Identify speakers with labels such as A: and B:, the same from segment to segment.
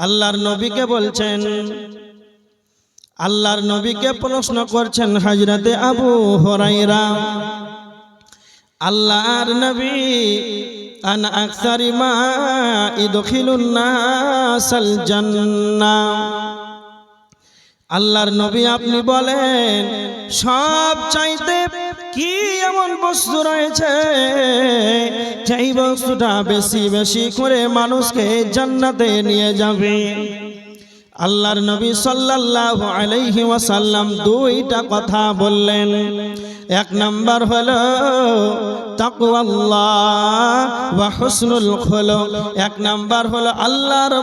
A: আল্লাহর নবীকে বলছেন, আল্লাহর নবীকে প্রশ্ন করছেন হাজরাতে আবু হরাইরা আল্লাহর নবী আন আকসারি মা ইদখিলুন নাসাল আল্লাহর নবী আপনি বলেন সব চাইতে কি বস্তু রয়েছে, যেই বস্তুটা বেশি বেশি করে মানুষকে জান্নাতে নিয়ে যাবে। আল্লাহর নবী সাল্লাল্লাহু আলাইহি ওয়াসাল্লাম দুইটা কথা বললেন। এক নাম্বার হলো খুলুক। এক নাম্বার হলো আল্লাহর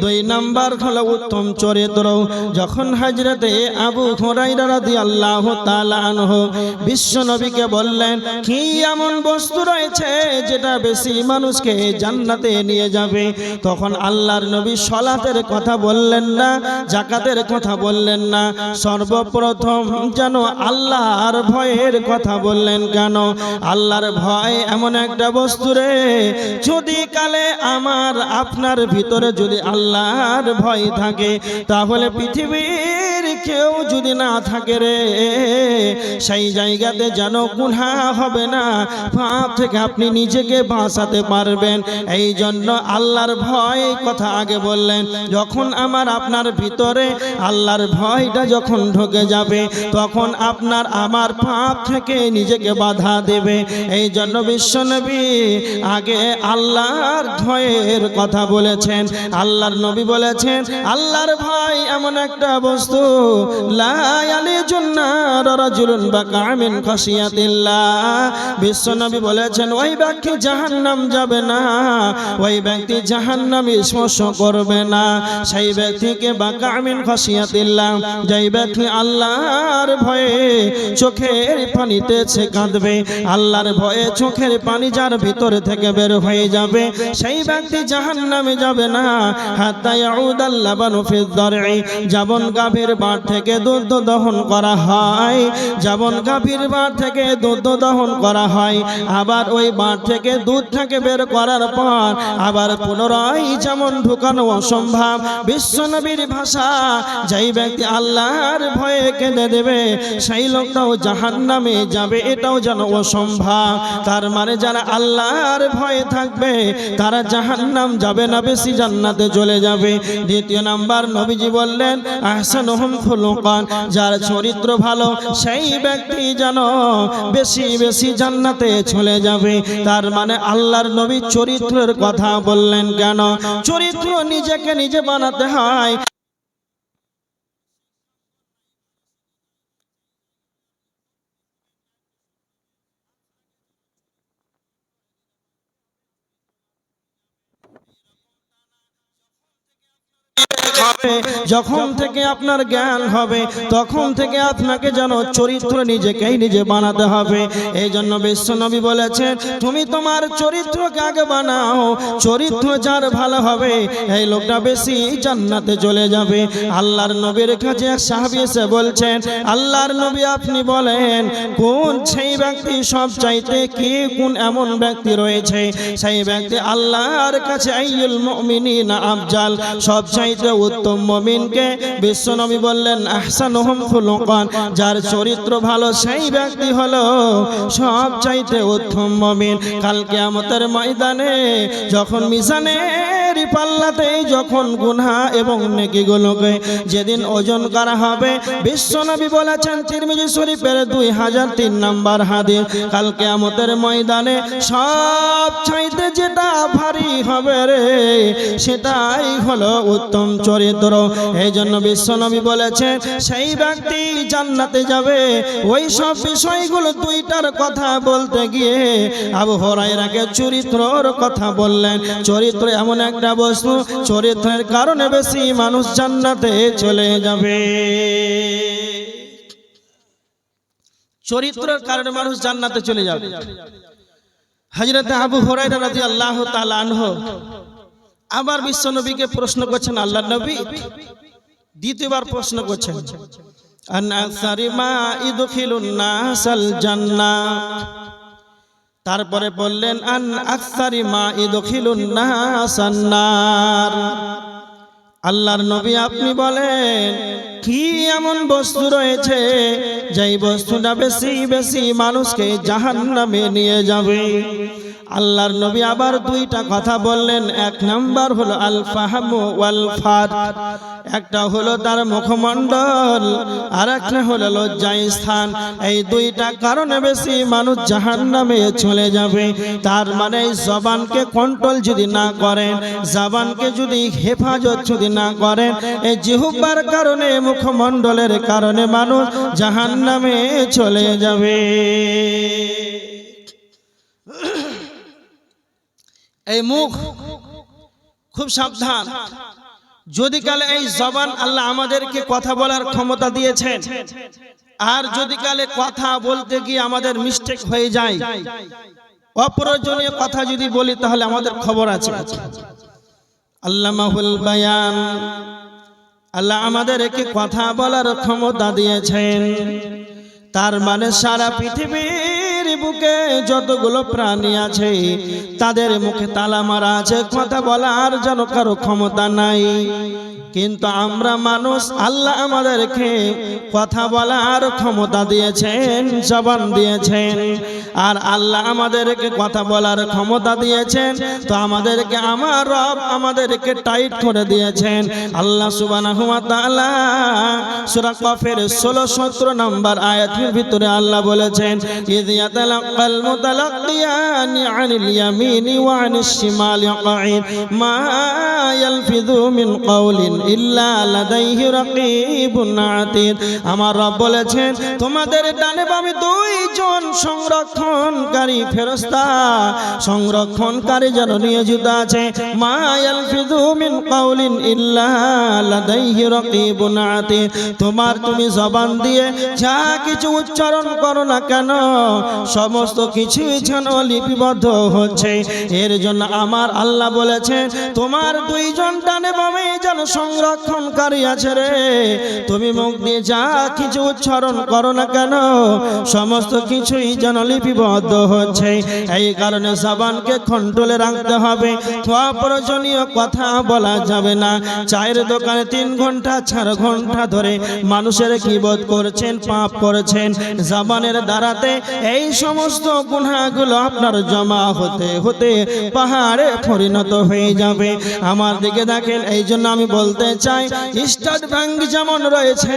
A: দুই নাম্বার হলো উত্তম যখন আবু বললেন, কি এমন বস্তু রয়েছে যেটা বেশি মানুষকে জান্নাতে নিয়ে যাবে? তখন আল্লাহর নবী সলাতের কথা বললেন না জাকাতের কথা বললেন না। সর্বপ্রথম যেন আল্লাহর ভয়ের কথা বললেন কেন? আল্লাহর ভয় এমন একটা বস্তু রে। যদি কালে আমার, আপনার ভিতরে যদি আল্লাহর ভয় থাকে, তাহলে পৃথিবীর কেউ যদি না থাকে রে, সেই জায়গাতে যেন গুনহা হবে না। পাপ থেকে আপনি নিজেকে বাঁচাতে পারবেন। এই জন্য আল্লাহর ভয় কথা আগে বললেন, যখন আমার আপনার ভিতরে আল্লাহর ভয়টা যখন ঢুকে যাবে, তখন আপনার আমার পাপ থেকে নিজেকে বাধা দেবে। এই জন্য বিশ্বনবী আগে আল্লাহর ভয়ের কথা বলেছেন। আল্লাহর নবী বলেছেন, আল্লাহর ভয় এমন একটা বস্তু বিশ্বনবী বলেছেন, ওই ব্যক্তি জাহান্নাম যাবে না, ওই ব্যক্তি জাহান্নামে স্পর্শ করবে না। সেই ব্যক্তিকে বাকামিন খাশিয়াতিল্লাহ, যেই ব্যক্তি আল্লাহর ভয়ে চোখের পানিতে সে কাঁদবে আল্লাহর ভয়ে চোখের পানি যার ভিতরে থেকে বের হয়ে যাবে, সেই ব্যক্তি জাহান্নামে যাবে না। দারই গাভীর বাট থেকে দুধ দহন করা হয়। জাবন গাভীর বাট থেকে দুধ দহন করা হয়। আবার ওই বাট থেকে দুধটাকে বের করার পর আবার পুনরায় যেমন ঢুকানো অসম্ভব। বিশ্বনবীর ভাষা, যেই ব্যক্তি আল্লাহর ভয়ে কেঁদে দেবে, সেই লোকটাও জাহান্নামে যাবে। এটাও যেন অসম্ভব। তার মানে যারা আল্লাহর ভয়ে থাকবে, তারা জাহান্নাম যাবে না, বেশি জান্নাতে চলে যাবে। দ্বিতীয় নাম্বার নবীজি বললেন, আহসানুহুম খুলুকান, যার চরিত্র ভালো, সেই ব্যক্তি যেন বেশি বেশি জান্নাতে চলে যাবে। তার মানে আল্লাহর নবী চরিত্রের কথা বললেন কেন? চরিত্র নিজেকে নিজে বানাতে হয়। হবে, যখন থেকে আপনার জ্ঞান হবে, তখন থেকে আপনাকে যেন চরিত্র নিজেকেই নিজে বানাতে হবে। এই জন্য বিশ্বনবী বলেছেন, তুমি তোমার চরিত্রকে আগে বানাও, চরিত্র যার ভালো হবে, এই লোকটা বেশি জান্নাতে চলে যাবে। আল্লাহর নবীর কাছে এক সাহাবী এসে বলছেন, আল্লাহর নবী আপনি বলেন, কোন সেই ব্যক্তি সব চাইতে কি কোন এমন ব্যক্তি রয়েছে? সেই ব্যক্তি আল্লাহর কাছে আইয়ুল মুমিনিনা আফজাল সব চাইতে উত্তম মমিনকে বিশ্বনবী বললেন আহসান ফুলকন যার চরিত্র ভালো সেই ব্যক্তি হলো সব চাইতে উত্তম মমিন। কালকে আমাদের ময়দানে যখন মিশানের পাল্লাতে যখন গুনহা এবং নেকিগুলোকে যেদিন ওজন করা হবে, বিশ্বনবী বলেছেন তিরমিজি শরীফের দুই হাজার তিন নম্বর হাদিস, কাল কিয়ামতের ময়দানে সব চাইতে যেটা ভারী হবে রে, সেটাই হলো উত্তম চরিত্র। এই জন্য বিশ্বনবী বলেছেন, সেই ব্যক্তি জান্নাতে যাবে, ওই সব বিষয়গুলো দুইটার কথা বলতে গিয়ে আবু হরাইরাকে চরিত্রর কথা বললেন। চরিত্র এমন একটা বস্তু চরিত্রের কারণে বেশি মানুষ জান্নাতে চলে যাবে। চরিত্রের কারণে মানুষ জান্নাতে চলে যাবে। হজরত আবু হরাই রাজি আল্লাহ আনহ আবার বিশ্ব নবীকে প্রশ্ন করছেন আল্লাহ নবী? দ্বিতীয়বার প্রশ্ন করছেন, আন আকসারি মা ইদখিলুন জান্নাহ তারপরে বললেন, আন আকসারি মা ইদখিলুন নাসান্নার আল্লাহর নবী আপনি বলেন, কি এমন বস্তু রয়েছে যেই বস্তুটা বেশি বেশি মানুষকে জাহান্নামে নিয়ে যাবে? আল্লাহর নবী আবার দুইটা কথা বললেন। এক নাম্বার হলো আল ফাহাম ওয়াল ফাত একটা হলো তার মুখমণ্ডল আর একটা হলো লজ্জায় স্থান। এই দুইটা কারণে বেশি মানুষ জাহান্নামে চলে যাবে। তার মানে এই জবানকে কন্ট্রোল যদি না করেন, জবানকে যদি হেফাজত যদি না করেন, এই জিহুব্বার কারণে, মুখমণ্ডলের কারণে মানুষ জাহান্নামে চলে যাবে। এই মুখ খুব সাবধান। যদি কালে এই জবান আল্লাহ আমাদেরকে কথা বলার ক্ষমতা দিয়েছেন, আর যদি কালে কথা বলতে গিয়ে আমাদের মিস্টেক হয়ে যায়, অপ্রয়োজনীয় কথা যদি বলি, তাহলে আমাদের খবর আছে। আল্লামাহুল বায়ান, আল্লাহ আমাদেরকে কথা বলার ক্ষমতা দিয়েছেন। তার মানে সারা পৃথিবীর বুকে যতগুলো প্রাণী আছে, তাদের মুখে তালা মারা আছে কথা বলার যেন কারও ক্ষমতা নাই। কিন্তু আমরা মানুষ, আল্লাহ আমাদেরকে কথা বলার ক্ষমতা দিয়েছেন, জবান দিয়েছেন। আর আল্লাহ আমাদেরকে কথা বলার ক্ষমতা দিয়েছেন, তো আমাদেরকে, আমার রব আমাদেরকে টাইট করে দিয়েছেন। আল্লাহ তাআলা সূরা কফের 16 17 নাম্বার আয়াতের ভিতরে আল্লাহ বলেছেন ইয ইয়াতালাক্কাল মুতালাক্কিয়ানি আনিল ইয়ামিনি ওয়া আনিশ শিমালি কাঈদ মা ইয়ালফিযু মিন কাওলিন ইল্লা লাদাইহি আমার রব বলেছেন, তোমাদের ডানে বামে দুইজন সংরক্ষণকারী ফেরেশতা সংরক্ষণকারী যেন নিয়োজিত আছে। মা ইয়ালফিযু মিন কাওলিন ইল্লা লাদাইহি রাকীবুন আতীদ। তোমার তুমি জবান দিয়ে যা কিছু উচ্চারণ করো না কেন সমস্ত কিছুই যেন লিপিবদ্ধ হচ্ছে। এর জন্য আমার আল্লাহ বলেছেন, তোমার দুইজন ডানে বামে যেন সংরক্ষণকারী আছে রে। তুমি মুখ দিয়ে যা কিছু উচ্চারণ করো না কেন, সমস্ত কিছুই যেন লিপিবদ্ধ হচ্ছে। এই কারণে জবানকে কন্ট্রোলে রাখতে হবে। অপ্রয়োজনীয় কথা বলা যাবে না। চায়ের দোকানে তিন ঘণ্টা, চার ঘণ্টা ধরে মানুষের কিবোধ করছেন, পাপ করেছেন। জবানের দ্বারাতে এই সমস্ত গুণাগুলো আপনার জমা হতে হতে পাহাড়ে পরিণত হয়ে যাবে। আমার দিকে দেখেন এই জন্য আমি বলতে চাই স্টেট ব্যাংক যেমন রয়েছে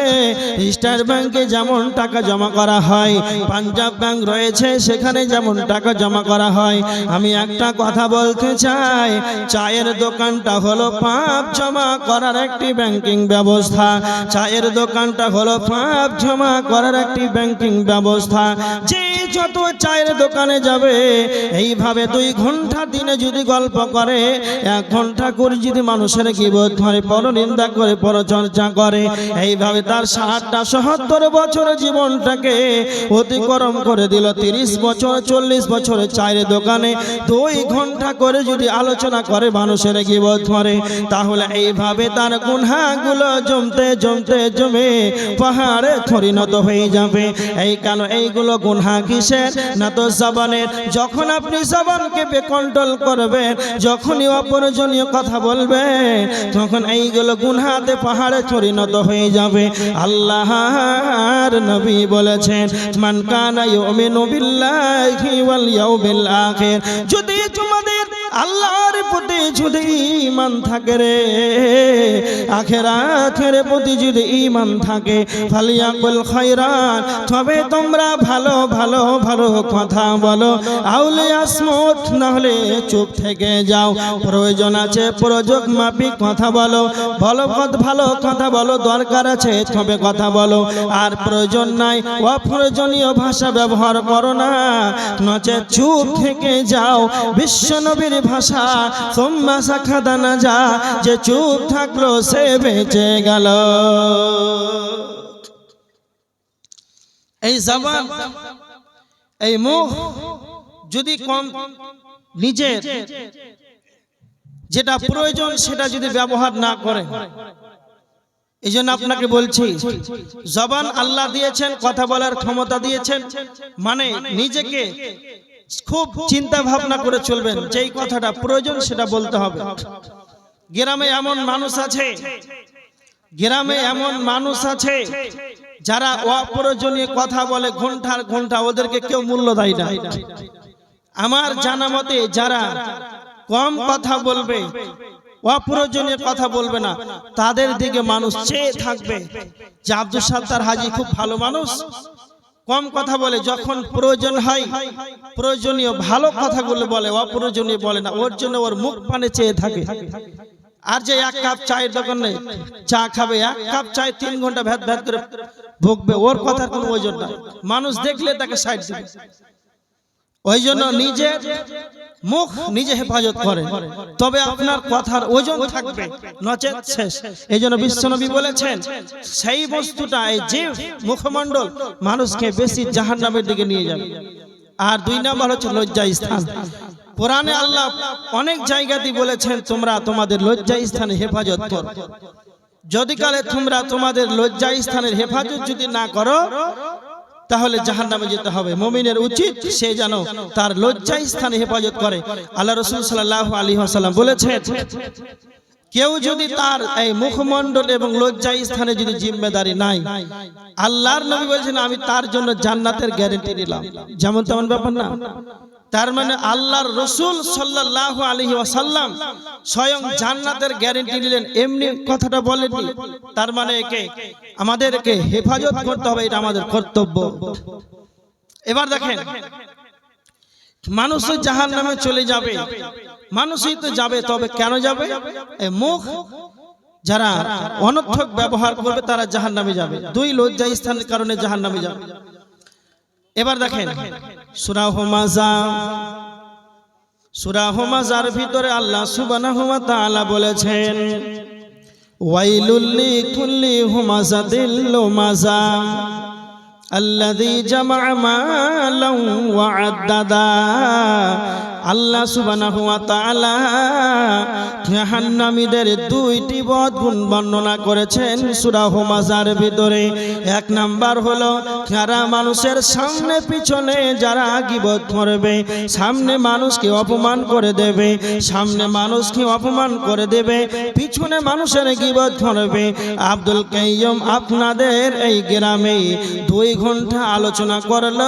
A: স্টেট ব্যাংকে যেমন টাকা জমা করা হয়, পাঞ্জাব ব্যাংক রয়েছে, সেখানে যেমন টাকা জমা করা হয়। আমি একটা কথা বলতে চাই, চায়ের দোকানটা হলো পাপ জমা করার একটি ব্যাংকিং ব্যবস্থা। চায়ের দোকানটা হলো পাপ জমা করার একটি ব্যাংকিং ব্যবস্থা। যে যত চায়ের দোকানে যাবে। এইভাবে দুই ঘণ্টা দিনে যদি গল্প করে, এক ঘণ্টা করে যদি মানুষের কিবোধ করে পরনিন্দা করে, পরচর্চা করে, এইভাবে তার ষাটটা সত্তর বছর জীবনটাকে অতিক্রম করে দিল। তিরিশ বছর, চল্লিশ বছরের চায়ের দোকানে দুই ঘণ্টা করে যদি আলোচনা করে মানুষের কিবোধ করে তাহলে এইভাবে তার গুনহাগুলো জমতে জমতে, জমে পাহাড়ে পরিণত হয়ে যাবে। এই কেন? এইগুলো গুনহা কিসের? না তো জবানের যখন আপনি জবানকে কন্ট্রোল করবেন, যখনই অপ্রয়োজনীয় কথা বলবেন, তখন এইগুলো গুনহাতে পাহাড়ে পরিণত হয়ে যাবে। আল্লাহর নবী বলেছেন, মান কানা ইউমিনু বিল্লাহি ওয়াল ইয়াউমিল আখির। যদি তোমাদের আল্লাহর প্রতি যদি ঈমান থাকে রে, আখেরাতের প্রতি যদি ইমান থাকে, ফালিয়াকুল খায়রান তবে তোমরা ভালো ভালো ভালো কথা বলো। আউলে আসমত না হলে চুপ থেকে যাও। প্রয়োজন আছে প্রয়োজক মাফিক কথা বলো। ভালো কথা ভালো কথা বলো, দরকার আছে, তবে কথা বলো। আর প্রয়োজন নাই, অপ্রয়োজনীয় ভাষা ব্যবহার করো না। নচে চুপ থেকে যাও। বিশ্বনবীর ভাষা, সোম্মা শাখা দানা যা, যে চুপ থাকল সে বেঁচে গেল। এই জবান, এই মুখ যদি কম, নিজের যেটা প্রয়োজন সেটা যদি ব্যবহার না করে এই জন্য আপনাকে বলছি, জবান আল্লাহ দিয়েছেন, কথা বলার ক্ষমতা দিয়েছেন মানে নিজেকে খুব চিন্তা ভাবনা করে চলবেন, যেই কথাটা প্রয়োজন সেটা বলতে হবে। গ্রামে এমন মানুষ আছে, গ্রামে এমন মানুষ আছে যারা অপ্রয়োজনীয় কথা বলে ঘণ্টার ঘণ্টা ওদেরকে কেউ মূল্য দেয় না। আমার জানা মতে যারা কম কথা বলবে, অপ্রয়োজনীয় কথা বলবে না, তাদের দিকে মানুষ চেয়ে থাকবে যে আব্দুল সাত্তার হাজি খুব ভালো মানুষ কম কথা বলে, যখন প্রয়োজন হয়, প্রয়োজনীয় ভালো কথাগুলো বলে, অপ্রয়োজনীয় বলে না, ওর জন্য ওর মুখ পানে চেয়ে থাকে। আর যে এক কাপ চায়ের দোকানে চা খাবে, এক কাপ চায় তিন ঘণ্টা ভ্যাত ভ্যাত করে ভুগবে, ওর কথার কোনো ওজন নাই। মানুষ দেখলে তাকে সাইড দিবে। ওই জন্য নিজে মুখ নিজে হেফাজত করে তবে আপনার কথার ওজন থাকবে নচেত শেষ। এই জন্য বিশ্বনবী বলেছেন সেই বস্তুটা এই যে মুখমণ্ডল মানুষকে বেশি জাহান্নামের দিকে নিয়ে যাবে। আর দুই নাম্বার হচ্ছে লজ্জা স্থান। কোরআনে আল্লাহ অনেক জায়গাতে বলেছেন তোমরা তোমাদের লজ্জা স্থানে হেফাজত করো। যদি কালে তোমরা তোমাদের লজ্জা স্থানের হেফাজত যদি না করো তাহলে জাহান নামে যেতে হবে। মমিনের উচিত সে যেন তার লজ্জা স্থানে হেফাজত করে। আল্লাহ রসুল সাল্লাহ আলী আসাল্লাম বলেছেন, কেউ যদি তার এই মুখমণ্ডল এবং লজ্জা স্থানে যদি জিম্মেদারি নাই, আল্লাহর নবী বলছেন, আমি তার জন্য জান্নাতের গ্যারেন্টি নিলাম। যেমন তেমন ব্যাপার না। তার মানে আল্লাহর রসুল সাল্লাহ আলহি ওয়াসাল্লাম স্বয়ং জান্নাতের গ্যারেন্টি নিলেন এমনি কথাটা বলেননি। তার মানে একে আমাদেরকে হেফাজত করতে হবে, এটা আমাদের কর্তব্য। এবার দেখেন মানুষ জাহান নামে চলে যাবে। মানুষই তো যাবে, তবে কেন যাবে? মুখ, যারা অনর্থক ব্যবহার করবে, তারা জাহান নামে যাবে। দুই লজ্জা স্থানের কারণে জাহান নামে যাবে। এবার দেখেন সুরাহ মাজা সুরাহ মাজার ভিতরে আল্লাহ সুবানা হুমা তালা বলেছেন ওয়াইলুল্লি কুল্লি হুমাজাতিল লুমাজা, আল্লাযী জমা মালান ওয়া আদ্দাদা আল্লাহ সুবানা ওয়া তাআলা জাহান্নামীদের দুইটি বদ গুণ বর্ণনা করেছেন সূরা হুমাজার ভিতরে। এক নাম্বার হলো, যারা মানুষের সামনে পিছনে, যারা গিবত করবে সামনে মানুষকে অপমান করে দেবে, সামনে মানুষকে অপমান করে দেবে, পিছনে মানুষের গিবত করবে আব্দুল কাইয়ুম আপনাদের এই গ্রামে দুই ঘণ্টা আলোচনা করল।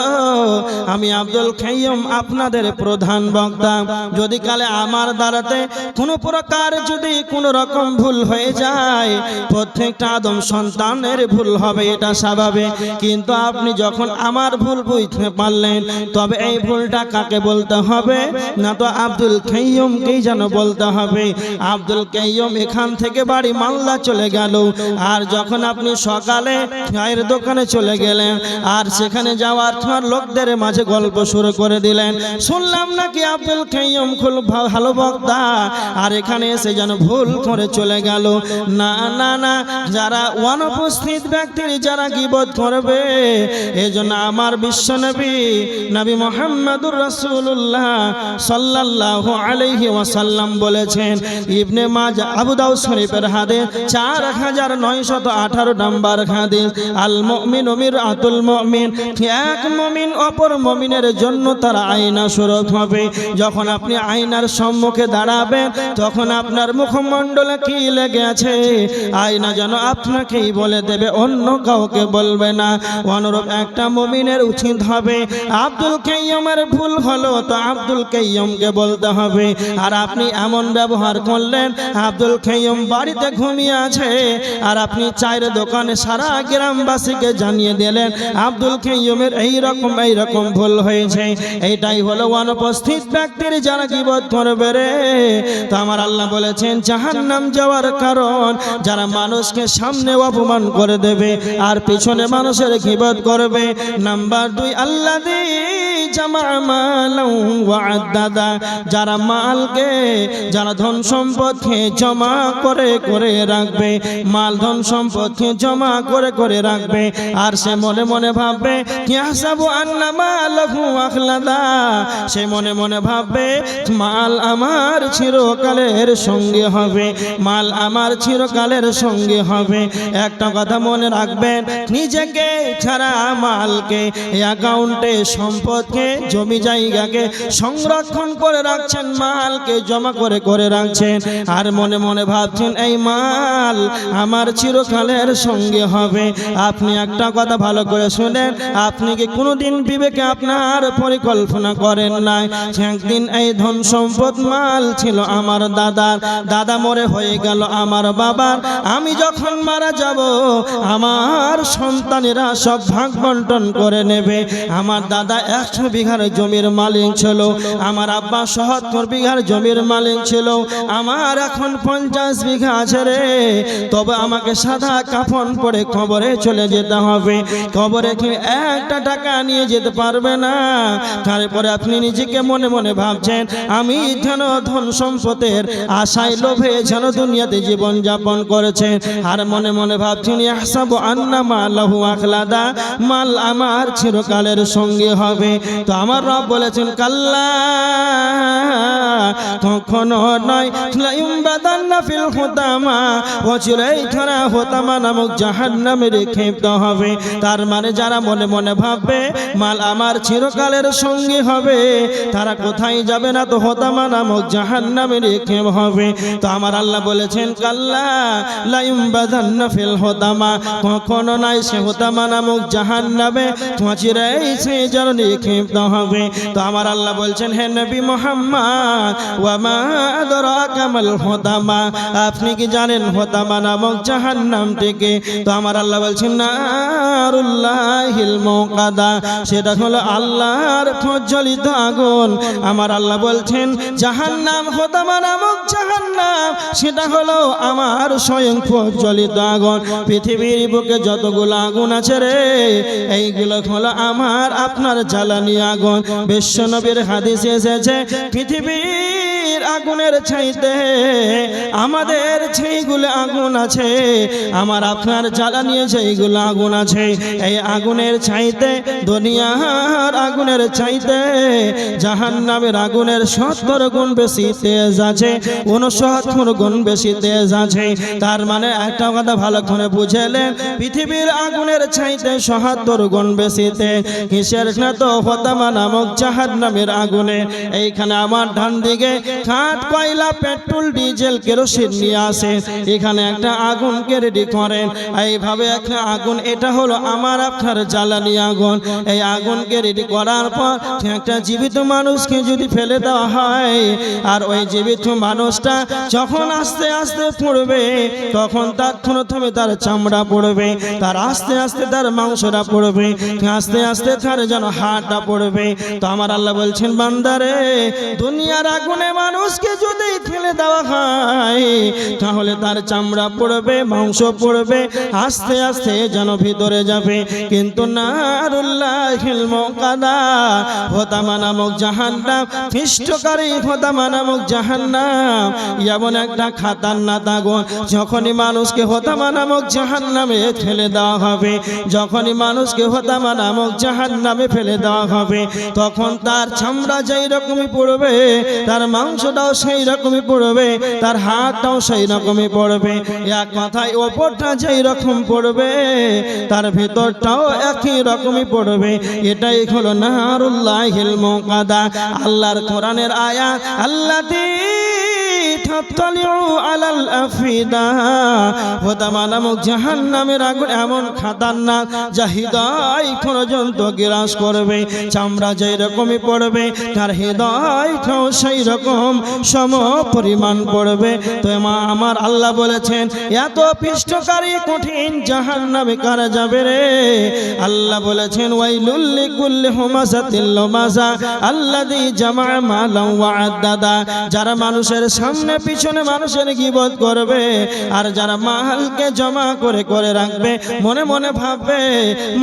A: আমি আব্দুল কাইয়ুম আপনাদের প্রধান বক্তা যদি কালে আমার দ্বারাতে কোনো প্রকার যদি কোনো রকম ভুল হয়ে যায়, প্রত্যেকটা আদম সন্তানের ভুল হবে, এটা স্বাভাবিক। কিন্তু আপনি যখন আমার ভুল বুঝতে পারলেন, তবে এই ভুলটা কাকে বলতে হবে? না তো আব্দুল কাইয়ুমকেই যেন বলতে হবে। আব্দুল কাইয়ুম এখান থেকে বাড়ি মাল্লা চলে গেল। আর যখন আপনি সকালে চায়ের দোকানে চলে গেলেন, আর সেখানে যাওয়ার লোকদের মাঝে গল্প শুরু করে দিলেন, শুনলাম নাকি আব্দুল কাইয়ুম খুব ভালো বক্তা। আর এখানে এসে যেন ভুল করে চলে গেল। না না না, যারা অনুপস্থিত ব্যক্তির যারা গিবত করবে এই জন্য আমার বিশ্ব নবী নবী মোহাম্মদুর রাসূলুল্লাহ সাল্লাল্লাহু আলাইহি ওয়াসাল্লাম বলেছেন, ইবনে মাজা আবু দাউদ শরীফের হাদিস 4918 নাম্বার হাদিস, আল মুমিন মির আতুল মুমিন, এক মুমিন অপর মুমিনের জন্য তার আয়না স্বরূপ হবে। যখন আপনি আয়নার সম্মুখে দাঁড়াবেন, তখন আপনার মুখমণ্ডলে কি লেগে আছে আয়না যেন আপনাকেই বলে দেবে, অন্য কাউকে বলবে না। অনুরূপ একটা মুমিনের উচিত হবে, আব্দুল কাইয়মের ভুল হলো তো আব্দুল কাইয়মকে বলতে হবে। আর আপনি এমন ব্যবহার করলেন, আব্দুল কাইয়ম বাড়িতে ঘুমিয়ে আছে, আর আপনি চায়ের দোকানে সারা গ্রামবাসীকে জানিয়ে দিলেন, আব্দুল কাইয়মের এই রকম এই রকম ভুল হয়েছে। এইটাই হলো অনুপস্থিত ব্যক্তির যারা জীবত করবে রে, তো আমার আল্লাহ বলেছেন জাহান নাম যাওয়ার কারণ যারা মানুষকে সামনে অপমান করে দেবে আর পিছনে মানুষের গিবত করবে, নাম্বার দুই, আল্লাহ জামা যারা মালকে, যারা ধন সম্পদকে জমা করে করে রাখবে, মাল ধন সম্পদকে জমা করে করে রাখবে। আর সে মনে মনে ভাববে, কি আন্না আখলাদা? সে মনে মনে ভাববে, মাল আমার চিরকালের সঙ্গে হবে, মাল আমার চিরকালের সঙ্গে হবে। একটা কথা মনে রাখবেন, নিজেকে ছাড়া মালকে অ্যাকাউন্টে সম্পদ সম্পদকে জমি জায়গাকে সংরক্ষণ করে রাখছেন, মালকে জমা করে করে রাখছেন। আর মনে মনে ভাবছেন, এই মাল আমার চিরকালের সঙ্গে হবে। আপনি একটা কথা ভালো করে শুনেন, আপনি কি কোনোদিন বিবেকে আপনার পরিকল্পনা করেন নাই? একদিন এই ধন সম্পদ মাল ছিল আমার দাদার, দাদা মরে হয়ে গেল আমার বাবার। আমি যখন মারা যাব, আমার সন্তানেরা সব ভাগ বন্টন করে নেবে। আমার দাদা একশো বিঘার জমির মালিক ছিল। আমার আব্বা সহত্তর বিঘার জমির মালিক ছিল। আমার এখন পঞ্চাশ বিঘা আছে রে। তবে আমাকে সাদা কাফন পরে কবরে চলে যেতে হবে। কবরে কি একটা টাকা নিয়ে যেতে পারবে না? তারপরে আপনি নিজেকে মনে মনে ভাবছেন, আমি যেন ধন সম্পদের আশায় লোভে যেন দুনিয়াতে জীবন যাপন করেছেন আর মনে মনে ভাবছেন আহসাবু আন্না মালাহু আখলাদা, মাল আমার চিরকালের সঙ্গে হবে। তো আমার রব বলেছেন, কাল্লা কখনো নয়। ফিল হুতামা অচিরেই ধরা হোতামা নামক জাহান্নামে রেখে হবে। তার মানে যারা মনে মনে ভাববে, মাল আমার চিরকালের সঙ্গে হবে, তারা কোথায় যাবে না তো হোতামা নামক জাহান নামে রেখে হবে। তো আমার আল্লাহ বলেছেন, কাল্লা, লাইম্বাদান্না ফিল হোতামা কখনো নাই সে হোতামা নামক জাহান নামে জাহান্নামে চিরেই সে যেন রেখে হবে। তো আমার আল্লাহ বলছেন, হে নবী মোহাম্মদ ওয়ামা আদরাকা মাল হোতামা? আপনি কি জানেন হোতামা নামক জাহান্নাম থেকে? তো আমার আল্লাহ বলছেন মুকাদা সেটা হলো আল্লাহর প্রজ্বলিত আগুন। আমার আল্লাহ বলছেন, জাহান্নাম, হোতামা নামক জাহান্নাম, সেটা হলো আমার স্বয়ং প্রজ্বলিত আগুন। পৃথিবীর বুকে যতগুলো আগুন আছে রে, এইগুলো হলো আমার আপনার জ্বালানি আগুন বিশ্বনবীর হাদিসে এসেছে পৃথিবীর আগুনের ছাইতে আমাদের সেইগুলো আগুন আছে। আমার আপনার জ্বালানি সেইগুলো আগুন আছে। এই আগুনের ছাইতে, দুনিয়ার আগুনের চাইতে জাহান নামের আগুনের সত্তর গুণ বেশি তেজ আছে, উনসত্তর গুণ বেশি তেজ আছে। তার মানে একটা কথা ভালো করে বুঝেলেন, পৃথিবীর আগুনের চাইতে সহাত্তর গুণ বেশি তেজ। কিসের না তো হতামা নামক জাহান নামের আগুনে, এইখানে আমার ডান দিকে কাঠ কয়লা, পেট্রোল, ডিজেল, কেরোসিন নিয়ে আসে। এখানে একটা আগুনকে রেডি করেন এইভাবে একটা আগুন, এটা হলো আমার, আপনার জ্বালানি আগুন। এই আগুনকে রেডি করার পর একটা জীবিত মানুষকে যদি ফেলে দেওয়া হয়, আর ওই জীবিত মানুষটা যখন আস্তে আস্তে পড়বে, তখন তার প্রথমে তার চামড়া পড়বে, তার আস্তে আস্তে তার মাংসটা পড়বে, আস্তে আস্তে তার যেন হাড়টা পড়বে। তো আমার আল্লাহ বলছেন, বান্দারে, দুনিয়ার আগুনে মানুষকে যদি ফেলে দেওয়া হয়, তাহলে তার চামড়া পড়বে, মাংস পড়বে, আস্তে আস্তে যেন ভিতরে যাবে। কিন্তু নামক নামক জাহান্নাম একটা যখনই মানুষকে নামক দেওয়া হবে, যখনই মানুষকে নামক ফেলে দেওয়া হবে, তখন তার চামড়া যেই রকমই পড়বে, তার মাংসটাও সেই রকমই পড়বে, তার হাতটাও সেই রকমই পড়বে। এক মাথায় ওপরটা যেই রকম পড়বে, তার ভেতরটাও একই রকমই পড়বে। এটাই হলো নারুল্লাহিল মুকাদা আল্লাহর কোরআনের আয়াত, আল্লাহ আলাল আফিদা। হোতামা নামক জাহান্নামের আগুন এমন পর্যন্ত গ্রাস করবে, চামড়া যেই রকমই পড়বে, তার হৃদয়টাও সেই রকম সম পরিমাণ পড়বে। তো মা, আমার আল্লাহ বলেছেন, এত পৃষ্ঠকারী কঠিন জাহান্নামে কারা যাবে রে? আল্লাহ বলেছেন ওয়াইলুল্লি কুল্লি হুমাসাতিল লুমাসা আল্লাযী জামা মালাম আদাদা। যারা মানুষের সামনে পিছনে মানুষের গিবত করবে। আর যারা মালকে জমা করে করে রাখবে, মনে মনে ভাববে,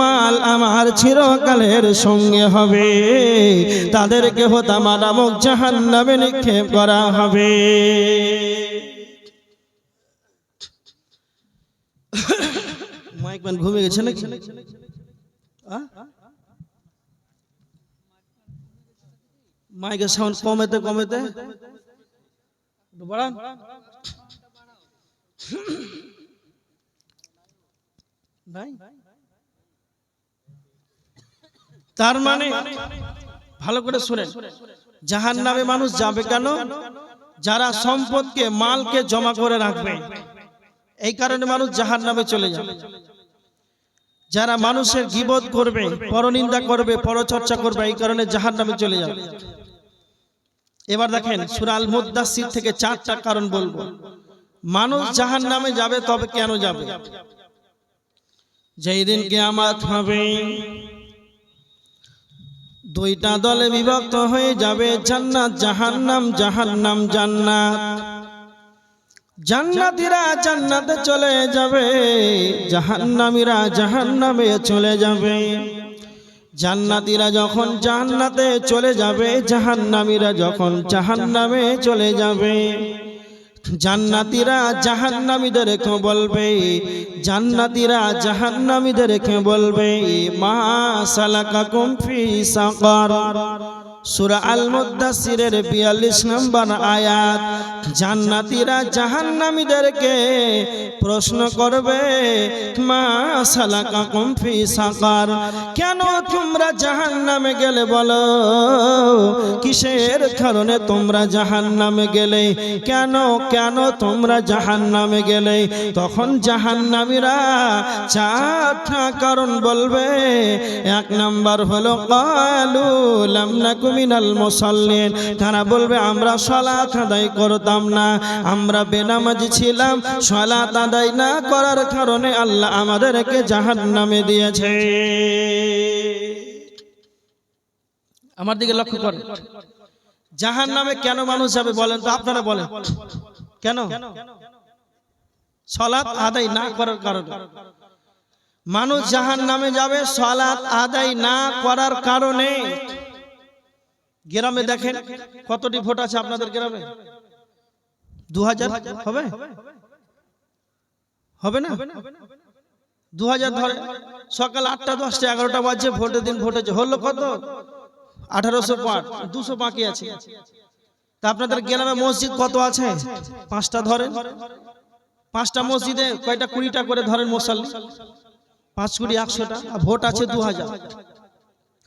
A: মাল আমার চিরকালের সঙ্গে হবে। তাদেরকে হতামা নামক জাহান্নামে নিক্ষেপ করা হবে। মাইক গেছে নাকি? মাইকের সাউন্ড কমেতে কমেতে। বাড়ান। তার মানে ভালো করে শুনেন। জাহান নামে মানুষ যাবে কেন? যারা সম্পদকে, মালকে জমা করে রাখবে। এই কারণে মানুষ জাহান নামে চলে যাবে। যারা মানুষের গিবত করবে, পরনিন্দা করবে, পরচর্চা করবে, এই কারণে জাহান নামে চলে যাবে। এবার দেখেন সুরাল মুদাসির থেকে চারটা কারণ বলব। মানুষ জাহান নামে যাবে, তবে কেন যাবে? যেই দিন কেয়ামাত হবে, দুইটা দলে বিভক্ত হয়ে যাবে, জান্নাত, জাহান্নাম জাহান্নাম, জান্নাত। জান্নাতীরা জান্নাতে চলে যাবে, জাহান্নামীরা জাহান্নামে চলে যাবে। জান্নাতীরা যখন জান্নাতে চলে যাবে, জাহান্নামীরা যখন জাহান্নামে চলে যাবে, জান্নাতীরা জাহান্নামীদেরকে বলবে, জান্নাতীরা জাহান্নামীদেরকে বলবে, মা সালাকা কুমফি সাকার। সূরা আল মুদাসসিরের 42 নম্বর আয়াত, জান্নাতীরা জাহান্নামীদেরকে প্রশ্ন করবে, মা সালাকাকুম ফি সাকার, কেন তোমরা জাহান্নামে গেলে বলো? কিসের কারণে তোমরা জাহান্নামে গেলে? কেন কেন তোমরা জাহান্নামে গেলে? তখন জাহান্নামীরা চারটা কারণ বলবে। এক নাম্বার হলো, কালু লাম নাকু মিনাল মুসাল্লিন। তারা বলবে, আমরা সালাত আদায় করতাম না। আমরা বেনামাজি ছিলাম। সালাত আদায় না করার কারণে আল্লাহ আমাদেরকে জাহান্নামে দিয়েছে। আমার দিকে লক্ষ্য করেন জাহান নামে কেন মানুষ যাবে বলেন তো, আপনারা বলেন। কেন? সলাৎ আদায় না করার কারণে। মানুষ জাহান নামে যাবে সলাৎ আদায় না করার কারণে। গ্রামে দেখেন কতটি ভোট আছে আপনাদের গ্রামে? দু হাজার হবে? হবে? না? দু হাজার ধরে সকাল আটটা দশটা এগারোটা বাজছে ভোটের দিন ভোটেছে হলো কত? আঠারোশো পাঁচ দুশো বাকি আছে। তা আপনাদের গ্রামে মসজিদ কত আছে? পাঁচটা ধরেন। পাঁচটা মসজিদে কয়টা কুড়িটা করে ধরেন মশাল্লি পাঁচ কুড়ি একশোটা। ভোট আছে দু হাজার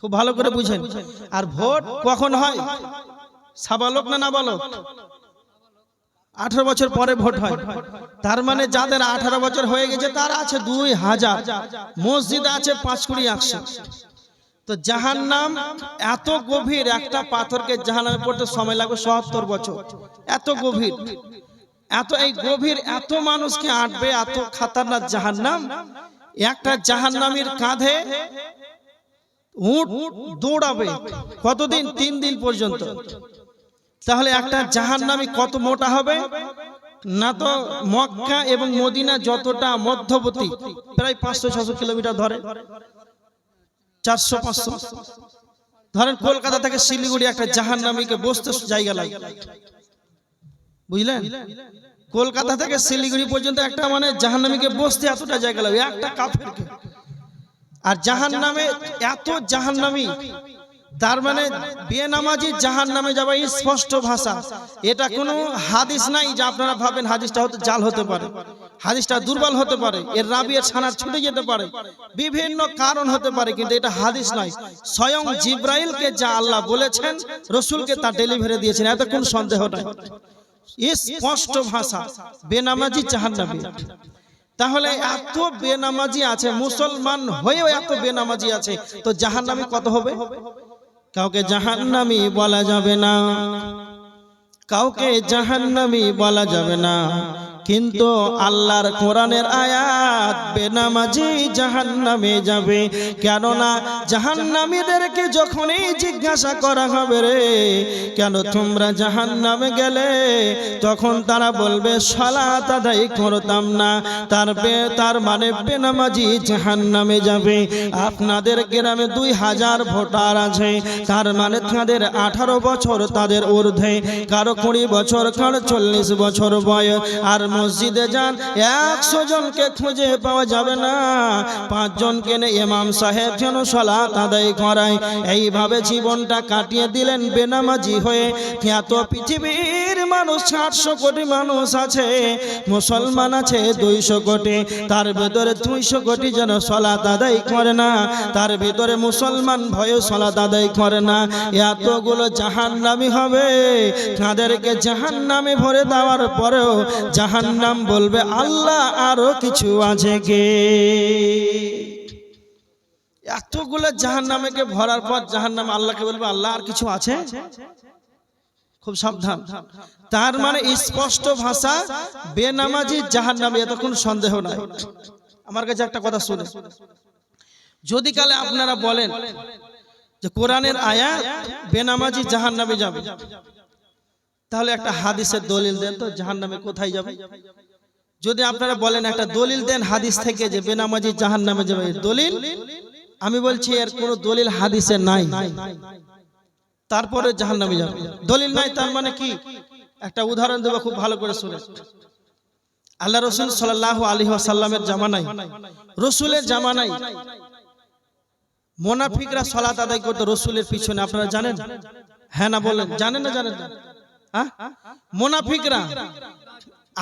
A: খুব ভালো করে বুঝেন। আর ভোট কখন হয়? সাবালক না নাবালক? আঠারো বছর পরে ভোট হয়। তার মানে যাদের আঠারো বছর হয়ে গেছে তার আছে দুই হাজার। মসজিদ আছে পাঁচ কুড়ি একশো। তো জাহান নাম এত গভীর একটা পাথরকে জাহান নামে পড়তে সময় লাগবে সত্তর বছর। এত গভীর। এত এই গভীর এত মানুষকে আটবে এত খাতারনাক জাহান নাম একটা জাহান নামের কাঁধে উট দৌড়াবে। কতদিন? তিন দিন পর্যন্ত। তাহলে একটা জাহান্নামী কত মোটা হবে? না তো মক্কা এবং মদিনা যতটা মধ্যবর্তী, প্রায় পাঁচশো, ছশো কিলোমিটার ধরে। চারশো, পাঁচশো। ধরেন কলকাতা থেকে শিলিগুড়ি একটা জাহান্নামীকে বসতে জায়গা লাগে। বুঝলেন? কলকাতা থেকে শিলিগুড়ি পর্যন্ত একটা মানে জাহান্নামীকে বসতে এতটা জায়গা লাগবে একটা কাফেরকে। আর জাহান নামে এত জাহান্নামী, তার মানে বেনামাজি জাহান নামে যাওয়া স্পষ্ট ভাষা। এটা কোনো হাদিস নাই যে আপনারা ভাবেন হাদিসটা হতে জাল হতে পারে, হাদিসটা দুর্বল হতে পারে, এর রাবি এর ছানা ছুটে যেতে পারে, বিভিন্ন কারণ হতে পারে, কিন্তু এটা হাদিস নয়। স্বয়ং জিব্রাইলকে যা আল্লাহ বলেছেন, রসুলকে তা ডেলিভারি দিয়েছেন, এত কোন সন্দেহ নাই। স্পষ্ট ভাষা, বেনামাজি জাহান নামে তাহলে এত বেনামাজি আছে মুসলমান হয়েও এত বেনামাজি আছে। তো জাহান নামি কত হবে? কাউকে জাহান নামি বলা যাবে না। কাউকে জাহান নামি বলা যাবে না। কিন্তু আল্লাহর কোরআনের আয়াত বেনামাজি জাহান নামে যাবে। কেননা জাহান্নামীদেরকে যখনই জিজ্ঞাসা করা হবে রে, কেন তোমরা জাহান্নামে গেলে? তখন তারা বলবে, সালাত আদায় করতাম না। তার তার মানে বেনামাজি জাহান্নামে যাবে। আপনাদের গ্রামে দুই হাজার ভোটার আছে। তার মানে তাদের আঠারো বছর তাদের ঊর্ধ্বে। কারও কুড়ি বছর, কারও চল্লিশ বছর বয়স। আর মসজিদে যান, একশো জনকে খুঁজে পাওয়া যাবে না। পাঁচজনকে নে ইমাম সাহেব যেন সলাত আদায় করায়। এইভাবে জীবনটা কাটিয়ে দিলেন বেনামাজি হয়ে। এত পৃথিবীর মানুষ সাতশো কোটি মানুষ আছে, মুসলমান আছে দুইশো কোটি। তার ভেতরে দুইশো কোটি যেন সলাত আদায় করে না। তার ভেতরে মুসলমান ভয়ে সলাত আদায় করে না। এতগুলো জাহান্নামি হবে। তাদেরকে জাহান্নামে ভরে দেওয়ার পরেও জাহান্নাম বলবে, আল্লাহ আরও কিছু আছে কে এতগুলো জাহান জাহান্নামেকে ভরার পর জাহান জাহান্নাম আল্লাহকে বলবে, আল্লাহ আর কিছু আছে? খুব সাবধান। তার মানে স্পষ্ট ভাষা, বেনামাজি জাহান্নামে এত কোনো সন্দেহ নাই। আমার কাছে একটা কথা শুনে। যদি কালে আপনারা বলেন যে কোরআনের আয়া বেনামাজি জাহান্নামে যাবে তাহলে একটা হাদিসের দলিল দেন তো জাহান্নামে কোথায় যাবে? যদি আপনারা বলেন একটা দলিল দেন হাদিস থেকে যে বেনামাজি জাহান্নামে যাবে দলিল? আমি বলছি এর কোনো দলিল হাদিসে নাই। তারপরে জাহান্নামে যাবে। দলিল নাই তার মানে কি? একটা উদাহরণ দেবো খুব ভালো করে শুনে। আল্লাহ রসুল সাল্লাহ আলী সাল্লামের জামানাই রসুলের জামানাই মোনাফিকরা সলাত আদায় করতো রসুলের পিছনে আপনারা জানেন? হ্যাঁ না বলেন? জানেন না জানেন না? হ্যাঁ? মোনাফিকরা।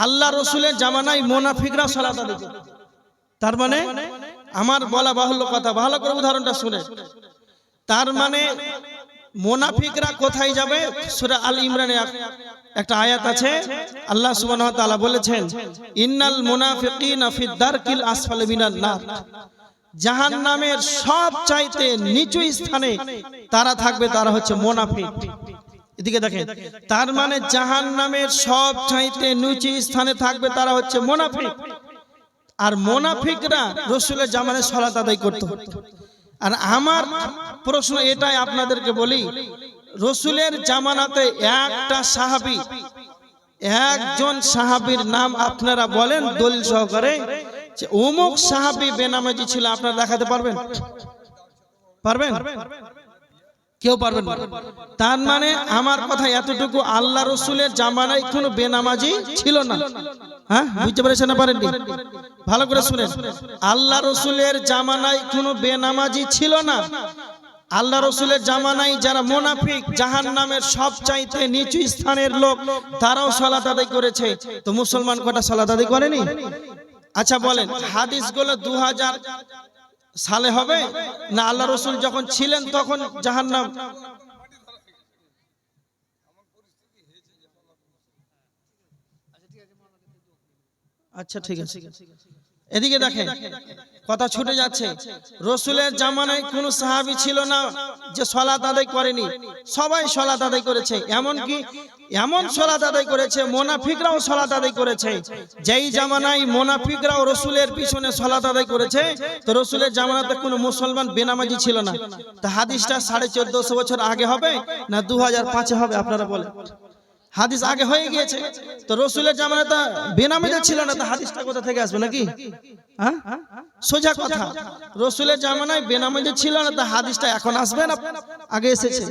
A: আল্লাহ রসুলের জামানায় মোনাফিকরা করতো তার মানে আমার বলা বাহুল্য কথা। ভালো করে উদাহরণটা শুনে। তার মানে মোনাফিকরা কোথায় যাবে? সূরা আল ইমরানে একটা আয়াত আছে। আল্লাহ সুবহানাহু ওয়া তাআলা বলেছেন, ইন্নাল মুনাফিকিনা ফিদ দারকিল আসফালি মিনান নার। জাহান্নামের সব চাইতে নিচু স্থানে তারা থাকবে, তারা হচ্ছে মোনাফিক। এদিকে দেখেন তার মানে জাহান নামের সব চাইতে নিচু স্থানে থাকবে তারা হচ্ছে মোনাফিক। আর মোনাফিকরা রসুলের জামানে সলাত আদায় করতে। আর আমার প্রশ্ন এটাই আপনাদেরকে বলি রসুলের জামানাতে একটা সাহাবি একজন সাহাবীর নাম আপনারা বলেন দলিল সহকারে যে অমুক সাহাবি বেনামাজি ছিল আপনারা দেখাতে পারবেন? পারবেন। কেউ পারবেন তার মানে আমার কথা এতটুকু আল্লাহ রসুলের জামানায় কোনো বেনামাজি ছিল না। হ্যাঁ বুঝতে পেরেছেন না পারেননি? ভালো করে শুনেন। আল্লাহ রসুলের জামানায় কোনো বেনামাজি ছিল না। আল্লাহ রসুলের জামানায় যারা মোনাফিক জাহান নামের সব চাইতে নিচু স্থানের লোক, তারাও সলাত আদায় করেছে। তো মুসলমান কটা সলাত আদায় করেনি? আচ্ছা বলেন, হাদিসগুলো দু হাজার সালে হবে না আল্লাহ রসুল যখন ছিলেন তখন জাহান্নাম আচ্ছা ঠিক আছে। এদিকে দেখেন কথা ছুটে যাচ্ছে। রসুলের জামানায় কোন সাহাবি ছিল না যে সলাত আদায় করেনি। সবাই সলাত আদায় করেছে। এমন কি এমন সলাত আদায় করেছে মোনাফিকরাও সলাত আদায় করেছে। যেই জামানায় মোনাফিকরাও রসুলের পিছনে সলাত আদায় করেছে তো রসুলের জামানাতে কোনো মুসলমান বেনামাজি ছিল না। তা হাদিসটা সাড়ে চোদ্দশো বছর আগে হবে না দু হাজার পাঁচে হবে আপনারা বলেন। হাদিস আগে হয়ে গিয়েছে। তো রসুলের জামানায় তা বেনামিতে ছিল না, তো হাদিসটা কোথা থেকে আসবে নাকি? হ্যাঁ? সোজা কথা। রসুলের জামানায় বেনামাজি ছিল না, তো হাদিসটা এখন আসবে না? আগে এসেছে।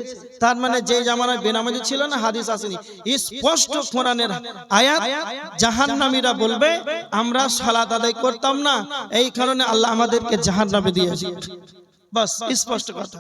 A: তার মানে যে জামানায় বেনামাজি ছিল না, হাদিস আসেনি। স্পষ্ট কোরআনের আয়াত, জাহান্নামীরা বলবে, আমরা সালাত আদায় করতাম না। এই কারণে আল্লাহ আমাদেরকে জাহান্নামে দিয়েছে। বাস, স্পষ্ট কথা।